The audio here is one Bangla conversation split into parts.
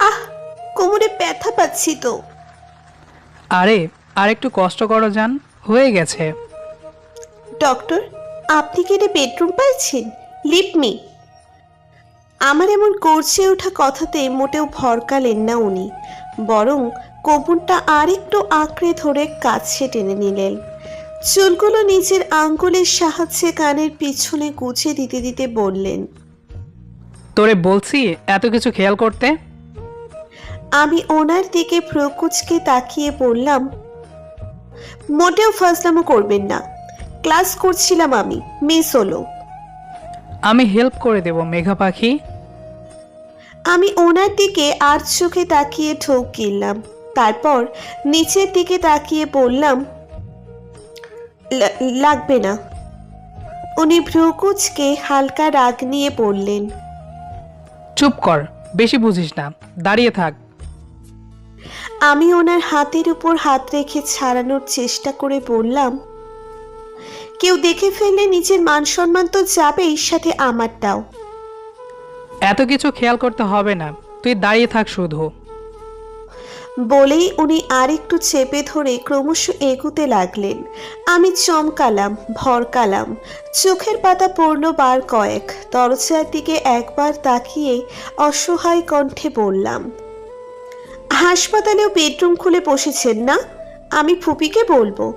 আহ কোমরে ব্যথা পাচ্ছি তো। আরে আর একটু কষ্ট করো যান হয়ে গেছে। ডক্টর আপনি কি এটা বেডরুম পাইছেন? লিপ মি। আমার এমন করছে ওঠা কথাতে মোটেও ভরকালেন না উনি বরং কোমরটা আরেকটু আঁকড়ে ধরে কাছে টেনে নিলেন। চুলগুলো নিজের আঙ্গুলের সাহায্যে কানের পিছনে গুছে দিতে দিতে বললেন তোরে বলছি এত কিছু খেয়াল করতে? আমি ওনার দিকে প্রকুচকে তাকিয়ে বললাম মোটেও ফাজলামো করবেন না। ক্লাস করছিলাম আমি মিস হলো। আমি হেল্প করে দেব মেঘা পাখি। আমি ওনার দিকে আর চোখে তাকিয়ে ঠোক গিললাম। তারপর নিচের দিকে তাকিয়ে বললাম "লা- লাগবে না। উনি ভ্রুকুচকে হালকা রাগ নিয়ে বললেন চুপ কর বেশি বুঝিস না দাঁড়িয়ে থাক। আমি ওনার হাতের উপর হাত রেখে ছাড়ানোর চেষ্টা করে বললাম কেউ দেখে ফেললে নিজের মান সম্মান তো যাবেই সাথে আমারটাও। এত কিছু খেয়াল করতে হবে না তুই দাঁড়িয়ে থাক শুধু। বলেই উনি আরেকটু চেপে ধরে ক্রমশ এগুতে লাগলেন। আমি চমকালাম, ভরকালাম। চোখের পাতা পড়ল বার কয়েক। দরজার দিকে একবার তাকিয়ে অসহায় কণ্ঠে বললাম, হাসপাতালেও বেডরুম খুলে বসেছেন না? আমি ফুপিকে বলব?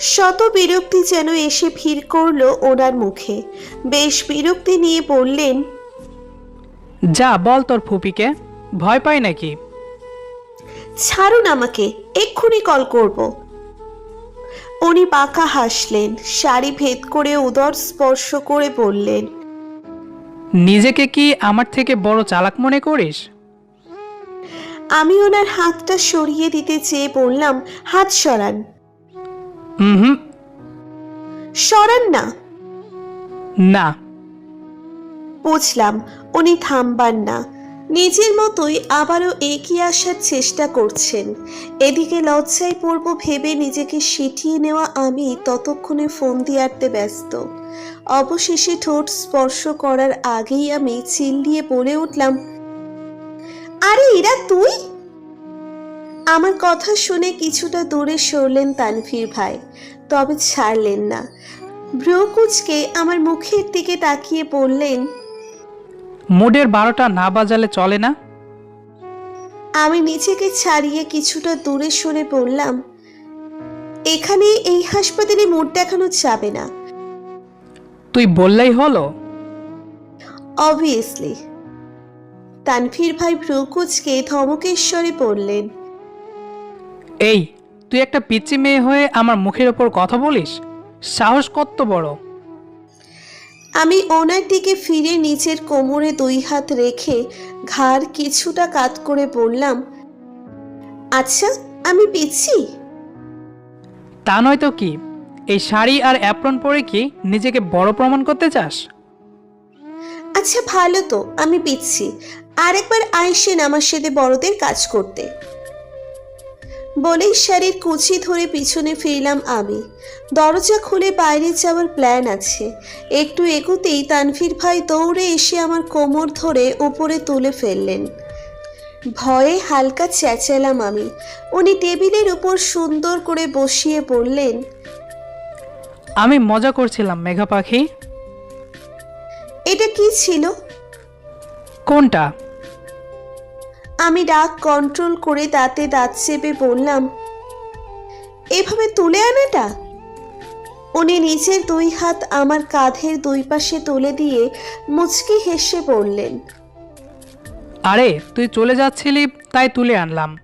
শত বিরক্তি যেন এসে ভিড় করল ওনার মুখে। বেশ বিরক্তি নিয়ে বললেন, যা, বল তোর ফুপিকে। ভয় পায় নাকি? ছাড়ুন আমাকে এক্ষুনি কল করব। উনি বাঁকা হাসলেন শাড়ি ভেদ করে উদর স্পর্শ করে বললেন নিজেকে কি আমার থেকে বড় চালাক মনে করিস? আমি ওনার হাতটা সরিয়ে দিতে চেয়ে বললাম হাত সরান। হুম। সরান না। না। বুঝলাম উনি থামবার না। নিজের মতোই আবারও এগিয়ে আসার চেষ্টা করছেন। এদিকে লজ্জায় পড়ব ভেবে নিজেকে সিটিয়ে নেওয়া আমি ততক্ষণে ফোন দিয়ে আটতে ব্যস্ত। অবশেষে ঠোঁট স্পর্শ করার আগেই আমি চিল্লিয়ে বলে উঠলাম, আরে এরা তুই? আমার কথা শুনে কিছুটা দূরে সরলেন তানভীর ভাই, তবে ছাড়লেন না। ভ্রুকুচকে আমার মুখের দিকে তাকিয়ে বললেন মুডের বারোটা না বাজালে চলে না? আমি নিজেকে ছাড়িয়ে কিছুটা দূরে সরে পড়লাম। এখানে এই হাসপাতালে মোট দেখানো যাবে না। তুই বললেই হলো। অবভিয়াসলি তানভীর ভাই ভ্রুকুচকে ধমকেশ্বরে পড়লেন। এই তুই একটা পিচ্চি মেয়ে হয়ে আমার মুখের ওপর কথা বলিস? সাহস কত বড়? আমি ওনার দিকে ফিরে নিচের কোমরে দুই হাত রেখে ঘাড় কিছুটা কাত করে বললাম আচ্ছা আমি পিচ্ছি তা নয় তো কি? এই শাড়ি আর অ্যাপ্রন পরে কি নিজেকে বড় প্রমাণ করতে চাস? আচ্ছা ভালো তো আমি পিচ্ছি আরেকবার আইসেন আমার সাথে বড়দের কাজ করতে। বলেই শাড়ির কুচি ধরে পিছনে ফিরলাম আমি। দরজা খুলে বাইরে যাওয়ার প্ল্যান আছে। একটু এগোতেই তানভীর ভাই দৌড়ে এসে আমার কোমর ধরে উপরে তুলে ফেললেন। ভয়ে হালকা চেঁচালাম আমি। উনি টেবিলের উপর সুন্দর করে বসিয়ে বললেন আমি মজা করছিলাম মেঘা পাখি। এটা কি ছিল? কোনটা? আমি রাগ কন্ট্রোল করে দাঁতে দাঁত চেপে বললাম এভাবে তুলে আনাটা? উনি নিজের দুই হাত আমার কাঁধের দুই পাশে তুলে দিয়ে মুচকি হেসে বললেন আরে তুই চলে যাচ্ছিলি তাই তুলে আনলাম।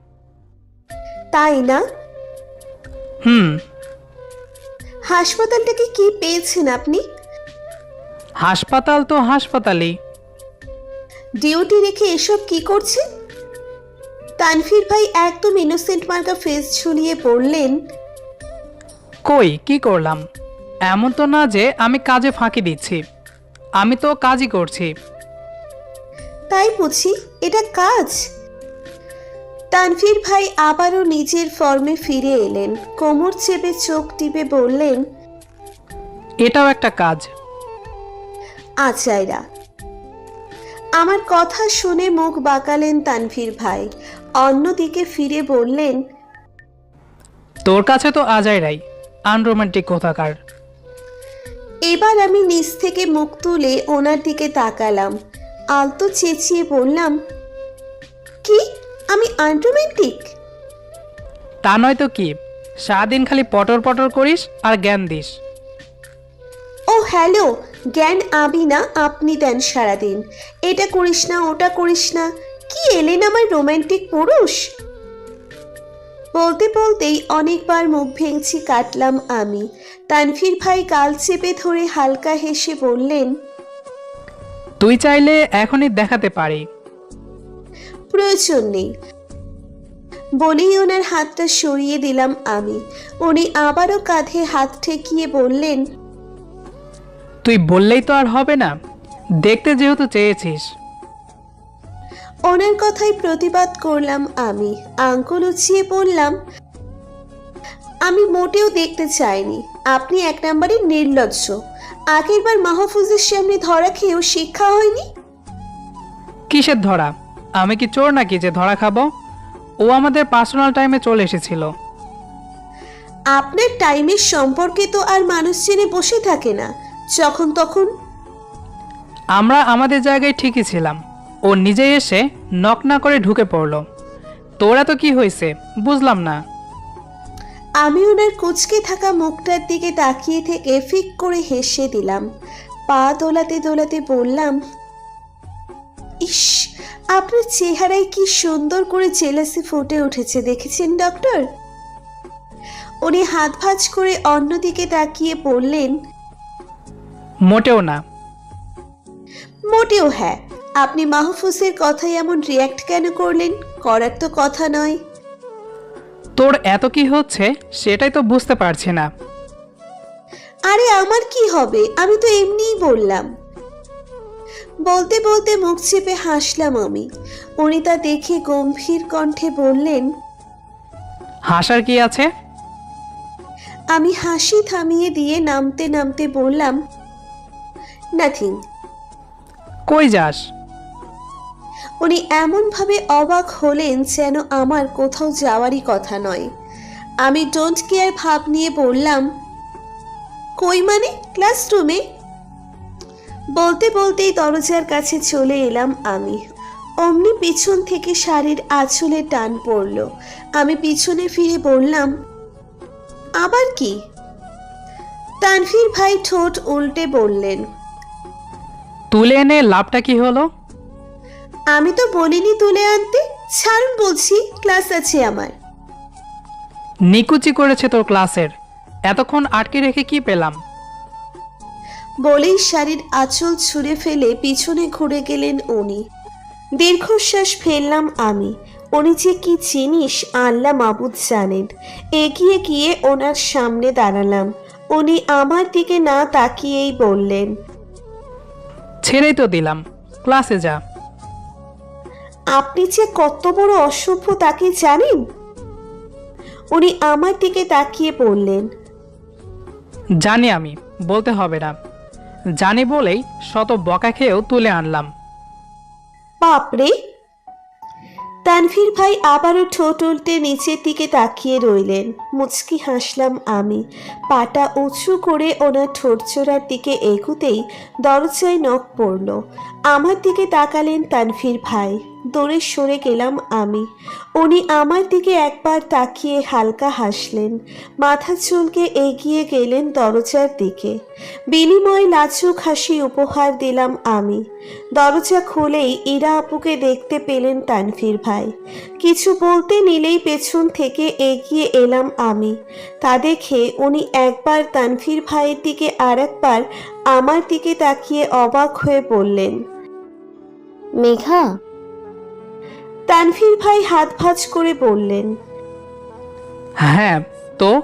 তাই না? হুম। হাসপাতালটাকে কি পেয়েছেন আপনি? হাসপাতাল তো হাসপাতালই। ডিউটি রেখে এসব কি করছেন? তানভীর ভাই একদম ইনোসেন্ট মার্কা ফেস ঝুলিয়ে বললেন কই কি করলাম? এমন তো না যে আমি কাজে ফাঁকি দিচ্ছি। আমি তো কাজই করছি। তাই বুঝি এটা কাজ? তানভীর ভাই আবারও নিজের ফর্মে ফিরে এলেন। কোমর চেপে চোখ টিপে বললেন এটাও একটা কাজ। আচাইরা আমার কথা শুনে মুখ বাঁকালেন তানভীর ভাই। অন্যদিকে ফিরে বললেন তোর কাছে তো আজাই রাই আনরোমান্টিক কোথাকার। এবার আমি নিচ থেকে মুখ তুলে ওনার দিকে তাকালাম আলতো চেঁচিয়ে বললাম কি? আমি আনরোম্যান্টিক তা নয় তো কি সারাদিন খালি পটর পটর করিস আর জ্ঞান দিস। ও হ্যালো জ্ঞান আমি না আপনি দেন সারাদিন। এটা করিস না ওটা করিস না কি এলেন আমার রোমান্টিক পুরুষ? বলতে বলতেই অনেকবার মুখ ভেঙচি কাটলাম আমি। তানভীর ভাই গাল চেপে ধরে হালকা হেসে বললেন তুই চাইলে এখনই দেখাতে পারি। প্রয়োজন নেই। বলেই ওনার হাতটা সরিয়ে দিলাম আমি। উনি আবারও কাঁধে হাত ঠেকিয়ে বললেন তুই বললেই তো আর হবে না। দেখতে যেহেতু চেয়েছিস। ওনার কথাই প্রতিবাদ করলাম আমি। আঙ্কুল উচিয়ে বললাম আমি মোটেও দেখতে চাইনি। আপনি এক নম্বরে নির্লজ্জ। আগেরবার মাহফুজের সামনে ধরা খেয়েও শিক্ষা হয়নি? কিসের ধরা? আমি কি চোর নাকি যে ধরা খাব? ও আমাদের পার্সোনাল টাইমে চলে এসেছিল। আপনার টাইমের সম্পর্কে তো আর মানুষ জেনে বসে থাকে না। যখন তখন আমরা আমাদের জায়গায় ঠিকই ছিলাম। ও নিজে এসে নক না করে ঢুকে পড়ল। তোরা তো কি হয়েছে বুঝলাম না। আমি ওনার কুচকে থাকা মুখটার দিকে তাকিয়ে থেকে ফিক করে হেসে দিলাম। পা দোলাতে দোলাতে বললাম ইস আপনার চেহারায় কি সুন্দর করে জেলাসি ফুটে উঠেছে দেখেছেন ডক্টর? উনি হাত ভাঁজ করে অন্যদিকে তাকিয়ে বললেন মোটেও না। মোটেও হ্যাঁ আপনি মাহফুজের কথায় এমন রিয়্যাক্ট কেন করলেন? করার তো কথা নয়। তোর এত কি হচ্ছে সেটাই তো বুঝতে পারছি না। আরে আমার কি হবে? আমি তো এমনিই বললাম। বলতে বলতে মুখ চেপে হাসলাম আমি। উনি তা দেখে গম্ভীর কণ্ঠে বললেন হাসার কি আছে? আমি হাসি থামিয়ে দিয়ে নামতে নামতে বললাম নাথিং। কই যাস? উনি এমনভাবে অবাক হলেন যেন আমার কোথাও যাওয়ারই কথা নয়। আমি ডোন্ট কেয়ার ভাব নিয়ে বললাম, কই মানে? ক্লাসরুমে বলতে বলতেই দরজার কাছে চলে এলাম আমি। অমনি পিছন থেকে শাড়ির আঁচলে টান পড়ল। আমি পিছনে ফিরে বললাম, আবার কি? তানভীর ভাই ঠোঁট উল্টে বললেন, তুলে এনে লাভটা কি হলো? আমি তো বলিনি তুলে আনতে। ছাড়ুন বলছি ক্লাস আছে আমার। নিকুচি করেছে তোর ক্লাসের। এতক্ষণ আটকে রেখে কি পেলাম? বলেই শাড়ির আঁচল ছুঁড়ে ফেলে পিছনে ঘুরে গেলেন উনি। দীর্ঘশ্বাস ফেললাম আমি। উনি যে কি জিনিস আল্লাহ মাবুদ জানেন। এগিয়ে গিয়ে ওনার সামনে দাঁড়ালাম। উনি আমার দিকে না তাকিয়েই বললেন ছেড়েই তো দিলাম। ক্লাসে যা। আপনি যে কত বড় অসভ্য তাকে জানেন? উনি আমার দিকে তাকিয়ে বললেন জানি আমি বলতে হবে না। জানি বলেই শত বকা খেয়েও তুলে আনলাম। বাপরে তানভীর ভাই আবারও ঠোঁট উল্টে নিচের দিকে তাকিয়ে রইলেন। মুচকি হাসলাম আমি। পাটা উঁচু করে ওনার ঠোঁটচোরার দিকে এগুতেই দরজায় নখ পড়ল। আমার দিকে তাকালেন তানভীর ভাই। দৌড়ে সরে গেলাম আমি। উনি আমার দিকে একবার তাকিয়ে হালকা হাসলেন। মাথা চুলকে এগিয়ে গেলেন দরজার দিকে। বিনিময়ে লাজুক হাসি উপহার দিলাম আমি। দরজা খুলেই ইরা আপুকে দেখতে পেলেন তানভীর ভাই। কিছু বলতে নিলেই পেছন থেকে এগিয়ে এলাম আমি। তা দেখে উনি একবার তানভীর ভাইয়ের দিকে আর একবার আমার দিকে তাকিয়ে অবাক হয়ে বললেন, মেঘা তানভীর ভাই হাত ভাঁজ করে বললেন হ্যাঁ তো?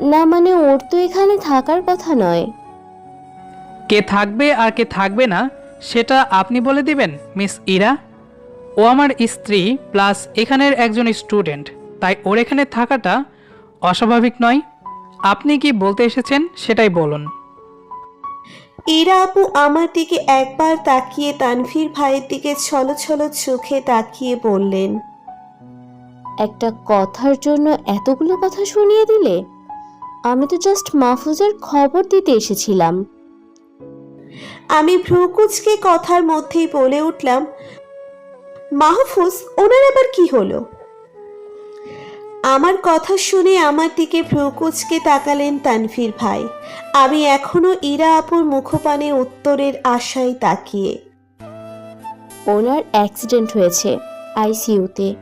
না মানে ওর তো এখানে থাকার কথা নয়। কে থাকবে আর কে থাকবে না সেটা আপনি বলে দিবেন মিস ইরা? ও আমার স্ত্রী প্লাস এখানের একজন স্টুডেন্ট তাই ওর এখানে থাকাটা অস্বাভাবিক নয়। আপনি কি বলতে এসেছেন সেটাই বলুন। ইরা আপু আমার দিকে একবার তাকিয়ে তানভীর ভাইয়ের দিকে ছলো ছলো চোখে তাকিয়ে বললেন একটা কথার জন্য এতগুলো কথা শুনিয়ে দিলে? আমি তো জাস্ট মাহফুজের খবর দিতে এসেছিলাম। আমি ভ্রুকুচকে কথার মধ্যেই বলে উঠলাম মাহফুজ ওনার আবার কি হলো? আমার কথা শুনে আমার দিকে ভ্রুকুচকে তাকালেন তানভীর ভাই। আমি এখনও ইরা আপুর মুখপানে উত্তরের আশায় তাকিয়ে। ওনার অ্যাক্সিডেন্ট হয়েছে আইসিইউতে।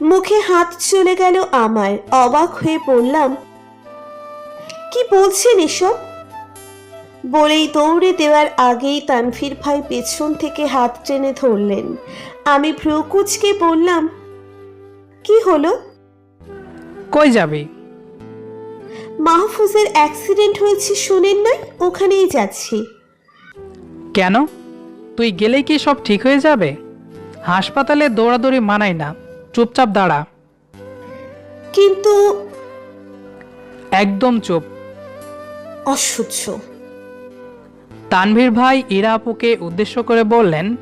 মুখে হাত চলে গেল আমার অবাক হয়ে বললাম কি বলছেন এসব? বলেই দৌড়ে দেওয়ার আগেই তানভীর ভাই পেছন থেকে হাত টেনে ধরলেন। আমি ভ্রুকুচকে বললাম কি হলো? কই যাবে? মাহফুজের অ্যাক্সিডেন্ট হয়েছে শুনেন নাই ওখানেই যাচ্ছি। কেন? তুই গেলেই কি সব ঠিক হয়ে যাবে? হাসপাতালে দৌড়াদৌড়ি মানাই না। চুপচাপ দাঁড়া। কিন্তু একদম চুপ। অসহ্য। তানভীর ভাই ইরা আপুকে উদ্দেশ্য করে বললেন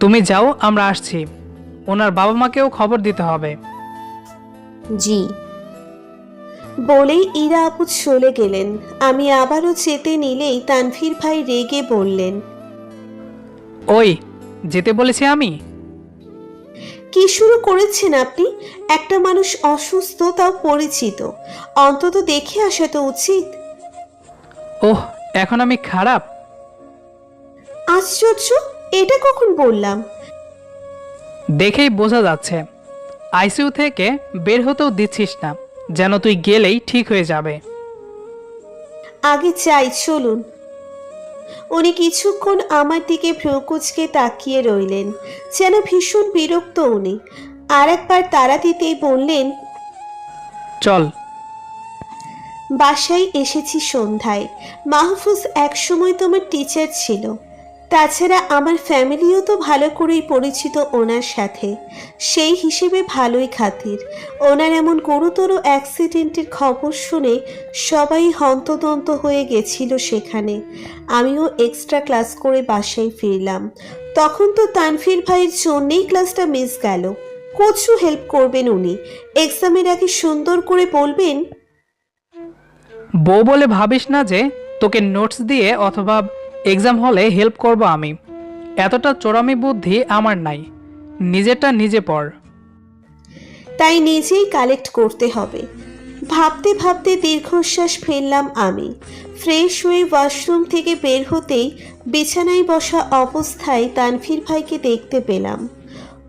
তুমি যাও আমরা আসছি। ওনার বাবা মাকেও খবর দিতে হবে। জি। বলেই ইরা আপু চলে গেলেন। আমি আবারও চেতে নিলেই তানভীর ভাই রেগে বললেন ওই যেতে বলেছি আমি? কি শুরু করেছেন আপনি? একটা মানুষ অসুস্থ তাও পরিচিত। অন্তত দেখে আসা তো উচিত। ওহ এখন আমি খারাপ? আশ্চর্য এটা কখন বললাম? দেখেই বোঝা যাচ্ছে। আইসিইউ থেকে বের হতেও দিচ্ছিস না যেন তুই গেলেই ঠিক হয়ে যাবে। আগে চাই চলুন। উনি কিছুক্ষণ আমার দিকে ভ্রুকুচকে তাকিয়ে রইলেন যেন ভীষণ বিরক্ত উনি। আর একবার তারা দিতেই বললেন চল। বাসায় এসেছি সন্ধ্যায়। মাহফুজ একসময় তোমার টিচার ছিল। তাছাড়া আমার ফ্যামিলিও তো ভালো করেই পরিচিত ওনার সাথে। সেই হিসেবে ভালোই খাতির। ওনার এমন গুরুতর অ্যাক্সিডেন্টের খবর শুনে সবাই হন্তদন্ত হয়ে গেছিল সেখানে। আমিও এক্সট্রা ক্লাস করে বাসায় ফিরলাম। তখন তো তানফির ভাইয়ের জন্যেই ক্লাসটা মিস গেল। কচু হেল্প করবেন উনি। এক্সামের আগে সুন্দর করে বলবেন? বউ বলে ভাবিস না যে তোকে নোটস দিয়ে অথবা এক্সাম হলে হেল্প করব আমি। এতটা চোরামি বুদ্ধি আমার নাই। নিজেরটা নিজে পড়। তাই নিজেই কালেক্ট করতে হবে। ভাবতে ভাবতে দীর্ঘশ্বাস ফেললাম আমি। ফ্রেশ হয়ে ওয়াশরুম থেকে বের হতেই বিছানায় বসা অবস্থায় তানভীর ভাইকে দেখতে পেলাম।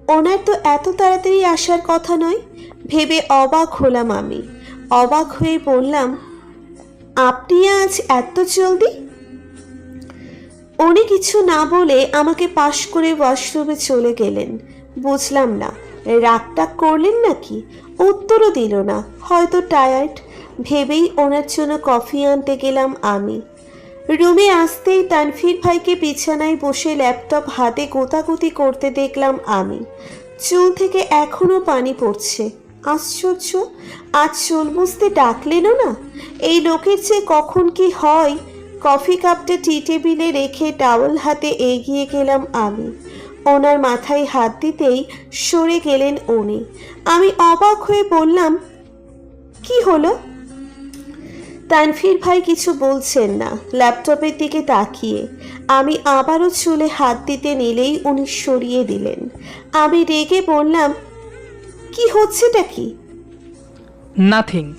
ওনার তো এত তাড়াতাড়ি আসার কথা নয়। ভেবে অবাক হলাম আমি। অবাক হয়ে বললাম, আপনি আজ এত জলদি উনি কিছু না বলে আমাকে পাশ করে ওয়াশরুমে চলে গেলেন। বুঝলাম না রাগটাগ করলেন নাকি? উত্তরও দিল না, হয়তো টায়ার্ড ভেবেই ওনার জন্য কফি আনতে গেলাম আমি। রুমে আসতেই তানফির ভাইকে বিছানায় বসে ল্যাপটপ হাতে গোতাগুতি করতে দেখলাম আমি। চুল থেকে এখনও পানি পড়ছে। আশ্চর্য, আজ চুল বুঝতে ডাকলেনও না? এই লোকের যে কখন কি হয়? কফি কাপটা টি টেবিলে রেখে টাওয়াল হাতে এগিয়ে গেলাম আমি। ওনার মাথায় হাত দিতেই সরে গেলেন উনি। আমি অবাক হয়ে বললাম কি হলো? তানফির ভাই কিছু বলছেন না ল্যাপটপের দিকে তাকিয়ে। আমি আবারও চুলে হাত দিতে নিলেই উনি সরিয়ে দিলেন। আমি রেগে বললাম কি হচ্ছেটা কি? নাথিং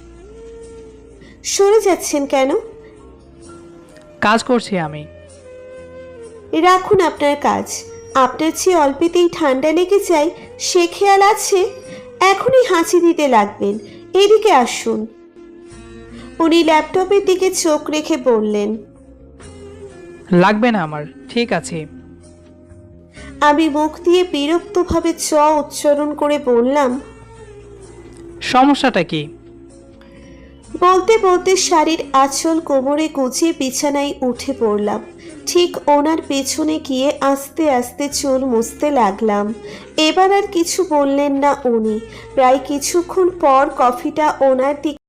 সরে যাচ্ছেন কেন? কাজ করছি আমি। রাখুন আপনার কাজ। আপনার চেয়ে অল্পেতেই ঠান্ডা লেগে যায় সে খেয়াল আছে? এখনই হাঁচি দিতে লাগবেন। এদিকে আসুন। উনি ল্যাপটপের দিকে চোখ রেখে বললেন লাগবে না আমার ঠিক আছে। আমি মুখ দিয়ে বিরক্তভাবে চ উচ্চারণ করে বললাম সমস্যাটা কি? বলতে বলতে শাড়ির আঁচল কোমরে গুছিয়ে বিছানায় উঠে পড়লাম। ঠিক ওনার পেছনে গিয়ে আস্তে আস্তে চুল মুছতে লাগলাম। এবার আর কিছু বললেন না উনি। প্রায় কিছুক্ষণ পর কফিটা ওনার দিকে